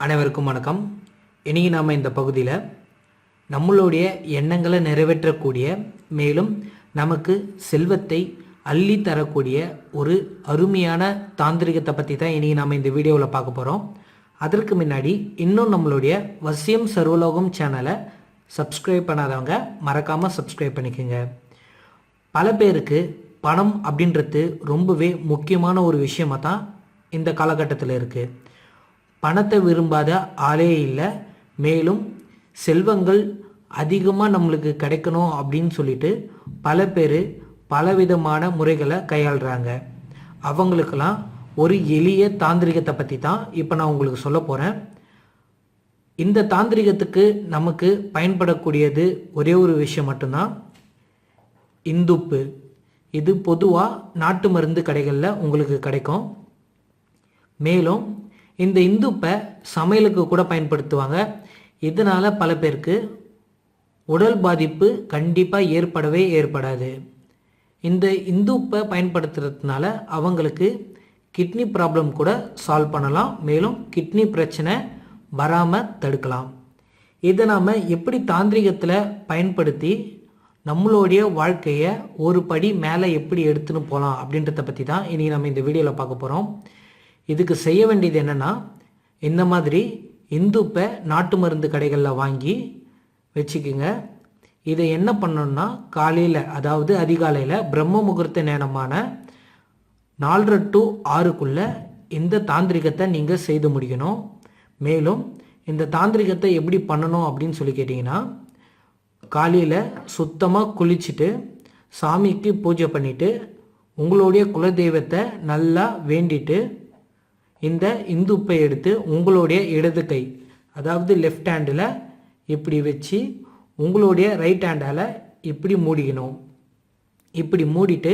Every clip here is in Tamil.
அனைவருக்கும் வணக்கம். இன்றைக்கி நாம் இந்த பகுதியில் நம்மளுடைய எண்ணங்களை நிறைவேற்றக்கூடிய மேலும் நமக்கு செல்வத்தை அள்ளி தரக்கூடிய ஒரு அருமையான தாந்திரிகத்தை பற்றி தான் இன்றைக்கி நாம் இந்த வீடியோவில் பார்க்க போகிறோம் அதற்கு முன்னாடி இன்னும் நம்மளுடைய வசியம் சர்வலோகம் சேனலை சப்ஸ்கிரைப் பண்ணாதவங்க மறக்காமல் சப்ஸ்கிரைப் பண்ணிக்கோங்க. பல பேருக்கு பணம் அப்படின்றது ரொம்பவே முக்கியமான ஒரு விஷயமாக தான் இந்த காலகட்டத்தில் இருக்குது பணத்தை விரும்பாத ஆளே இல்லை. மேலும் செல்வங்கள் அதிகமாக நம்மளுக்கு கிடைக்கணும் அப்படின்னு சொல்லிட்டு பல பேர் பலவிதமான முறைகளை கையாளுறாங்க. அவங்களுக்கெல்லாம் ஒரு எளிய தாந்திரிகத்தை பற்றி தான் இப்போ நான் உங்களுக்கு சொல்ல போகிறேன் இந்த தாந்திரிகத்துக்கு நமக்கு பயன்படக்கூடியது ஒரே ஒரு விஷயம் மட்டும்தான். இந்துப்பு. இது பொதுவாக நாட்டு மருந்து கடைகளில் உங்களுக்கு கிடைக்கும். மேலும் இந்த இந்துப்பை சமையலுக்கு கூட பயன்படுத்துவாங்க. இதனால் பல பேருக்கு உடல் பாதிப்பு கண்டிப்பாக ஏற்படவே ஏற்படாது. இந்த இந்துப்பை பயன்படுத்துறதுனால அவங்களுக்கு கிட்னி ப்ராப்ளம் கூட சால்வ் பண்ணலாம். மேலும் கிட்னி பிரச்சனை வராமல் தடுக்கலாம். இதை நாம் எப்படி தாந்திரிகத்தில் பயன்படுத்தி நம்மளுடைய வாழ்க்கையை ஒரு படி மேலே எப்படி எடுத்துன்னு போகலாம் அப்படின்றத பற்றி தான் இனி நம்ம இந்த வீடியோவில் பார்க்க போகிறோம் இதுக்கு செய்ய வேண்டியது என்னென்னா இந்த மாதிரி இந்துப்பை நாட்டு மருந்து கடைகளில் வாங்கி வச்சுக்கோங்க. இதை என்ன பண்ணணும்னா காலையில் அதாவது அதிகாலையில் பிரம்ம முகூர்த்த நேரமான நாலரை டு ஆறுக்குள்ளே இந்த தாந்திரிகத்தை நீங்கள் செய்து முடிக்கணும். மேலும் இந்த தாந்திரிகத்தை எப்படி பண்ணணும் அப்படின்னு சொல்லி கேட்டிங்கன்னா காலையில் சுத்தமாக குளிச்சுட்டு சாமிக்கு பூஜை பண்ணிவிட்டு உங்களுடைய குலதெய்வத்தை நல்லா வேண்டிட்டு இந்த இந்துப்பை எடுத்து உங்களுடைய இடது கை அதாவது லெஃப்ட் ஹேண்டில் இப்படி வச்சு உங்களுடைய ரைட் ஹேண்டால் இப்படி மூடிக்கணும். இப்படி மூடிட்டு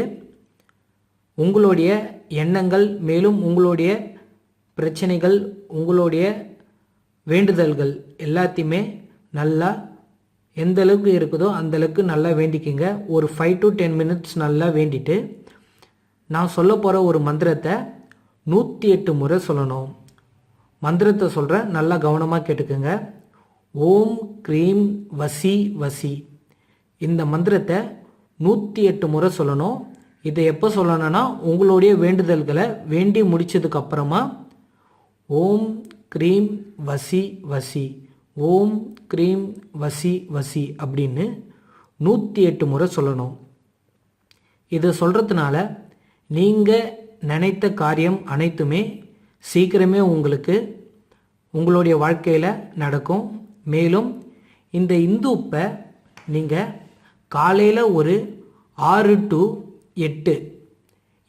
உங்களுடைய எண்ணங்கள் மேலும் உங்களுடைய பிரச்சனைகள் உங்களுடைய வேண்டுதல்கள் எல்லாத்தையுமே நல்லா எந்த அளவுக்கு இருக்குதோ அந்த அளவுக்கு நல்லா வேண்டிக்கிங்க. ஒரு ஃபைவ் டு டென் மினிட்ஸ் நல்லா வேண்டிட்டு நான் சொல்ல போகிற ஒரு மந்திரத்தை நூற்றி எட்டு முறை சொல்லணும். மந்திரத்தை சொல்கிறேன் நல்லா கவனமாக கேட்டுக்கோங்க. ஓம் க்ரீம் வசி வசி. இந்த மந்திரத்தை நூற்றி எட்டு முறை சொல்லணும். இதை எப்போ சொல்லணும்னா உங்களுடைய வேண்டுதல்களை வேண்டி முடிச்சதுக்கு அப்புறமா ஓம் க்ரீம் வசி வசி ஓம் க்ரீம் வசி வசி அப்படின்னு நூற்றி எட்டு முறை சொல்லணும். இதை சொல்கிறதுனால நீங்கள் நினைத்த காரியம் அனைத்துமே சீக்கிரமே உங்களுக்கு உங்களுடைய வாழ்க்கையில் நடக்கும். மேலும் இந்த இந்துப்பை நீங்கள் காலையில் ஒரு ஆறு டு எட்டு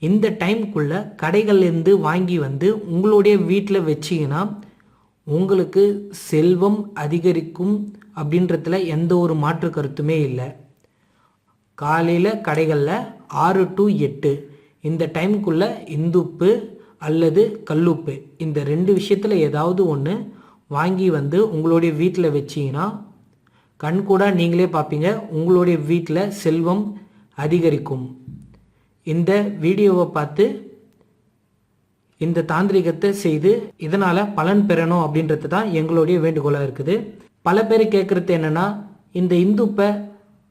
இந்த டைம்குள்ளே கடைகள்லேருந்து வாங்கி வந்து உங்களுடைய வீட்டில் வச்சிங்கன்னா உங்களுக்கு செல்வம் அதிகரிக்கும் அப்படின்றதுல எந்த ஒரு மாற்று கருத்துமே இல்லை. காலையில் கடைகளில் ஆறு டு எட்டு இந்த டைமுக்குள்ளே இந்துப்பு அல்லது கல்லுப்பு இந்த ரெண்டு விஷயத்தில் ஏதாவது ஒன்று வாங்கி வந்து உங்களுடைய வீட்டில் வச்சிங்கன்னா கண்கூட நீங்களே பார்ப்பீங்க உங்களுடைய வீட்டில் செல்வம் அதிகரிக்கும். இந்த வீடியோவை பார்த்து இந்த தாந்திரிகத்தை செய்து இதனால் பலன் பெறணும் அப்படின்றது தான் எங்களுடைய வேண்டுகோளாக இருக்குது. பல பேர் கேட்குறது என்னென்னா இந்த இந்துப்பை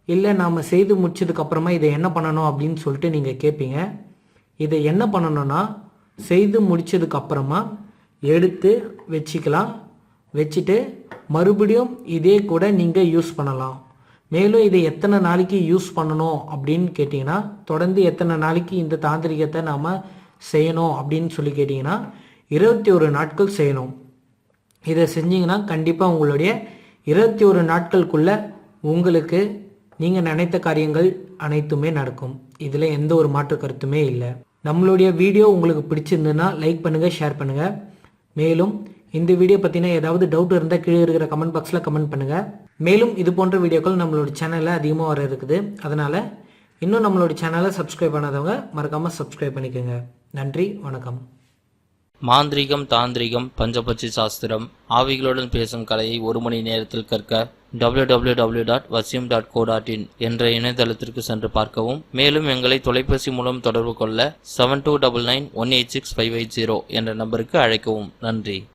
இல்லை நாம் செய்து முடிச்சதுக்கப்புறமா இதை என்ன பண்ணணும் அப்படின்னு சொல்லிட்டு நீங்கள் கேட்பீங்க இதை என்ன பண்ணணும்னா செய்து முடித்ததுக்கு அப்புறமா எடுத்து வச்சுக்கலாம். வச்சுட்டு மறுபடியும் இதே கூட நீங்கள் யூஸ் பண்ணலாம். மேலும் இதை எத்தனை நாளைக்கு யூஸ் பண்ணணும் அப்படின்னு கேட்டிங்கன்னா தொடர்ந்து எத்தனை நாளைக்கு இந்த தாந்திரிகத்தை நாம் செய்யணும் அப்படின்னு சொல்லி கேட்டிங்கன்னா இருபத்தி ஒரு நாட்கள் செய்யணும். இதை செஞ்சிங்கன்னா கண்டிப்பாக உங்களுடைய இருபத்தி ஒரு நாட்களுக்குள்ளே உங்களுக்கு நீங்கள் நினைத்த காரியங்கள் அனைத்துமே நடக்கும். இதில் எந்த ஒரு மாற்று கருத்துமே இல்லை. நம்மளுடைய வீடியோ உங்களுக்கு பிடிச்சிருந்ததுன்னா லைக் பண்ணுங்கள் ஷேர் பண்ணுங்கள் மேலும் இந்த வீடியோ பற்றின ஏதாவது டவுட் இருந்தால் கீழே இருக்கிற கமெண்ட் பாக்ஸில் கமெண்ட் பண்ணுங்கள் மேலும் இது போன்ற வீடியோக்கள் நம்மளோட சேனலில் அதிகமாக வர இருக்குது. அதனால் இன்னும் நம்மளோட சேனலை சப்ஸ்கிரைப் பண்ணாதவங்க மறக்காமல் சப்ஸ்கிரைப் பண்ணிக்கோங்க. நன்றி வணக்கம். மாந்திரீகம் தாந்திரிகம் பஞ்சபட்சி சாஸ்திரம் ஆவிகளுடன் பேசும் கலையை ஒரு மணி நேரத்தில் கற்க www.vasyam.co.in dot Vasiyam dot co dot in என்ற இணையதளத்திற்கு சென்று பார்க்கவும். மேலும் எங்களை தொலைபேசி மூலம் தொடர்பு கொள்ள seven two double nine one eight six five eight zero என்ற நம்பருக்கு அழைக்கவும். நன்றி.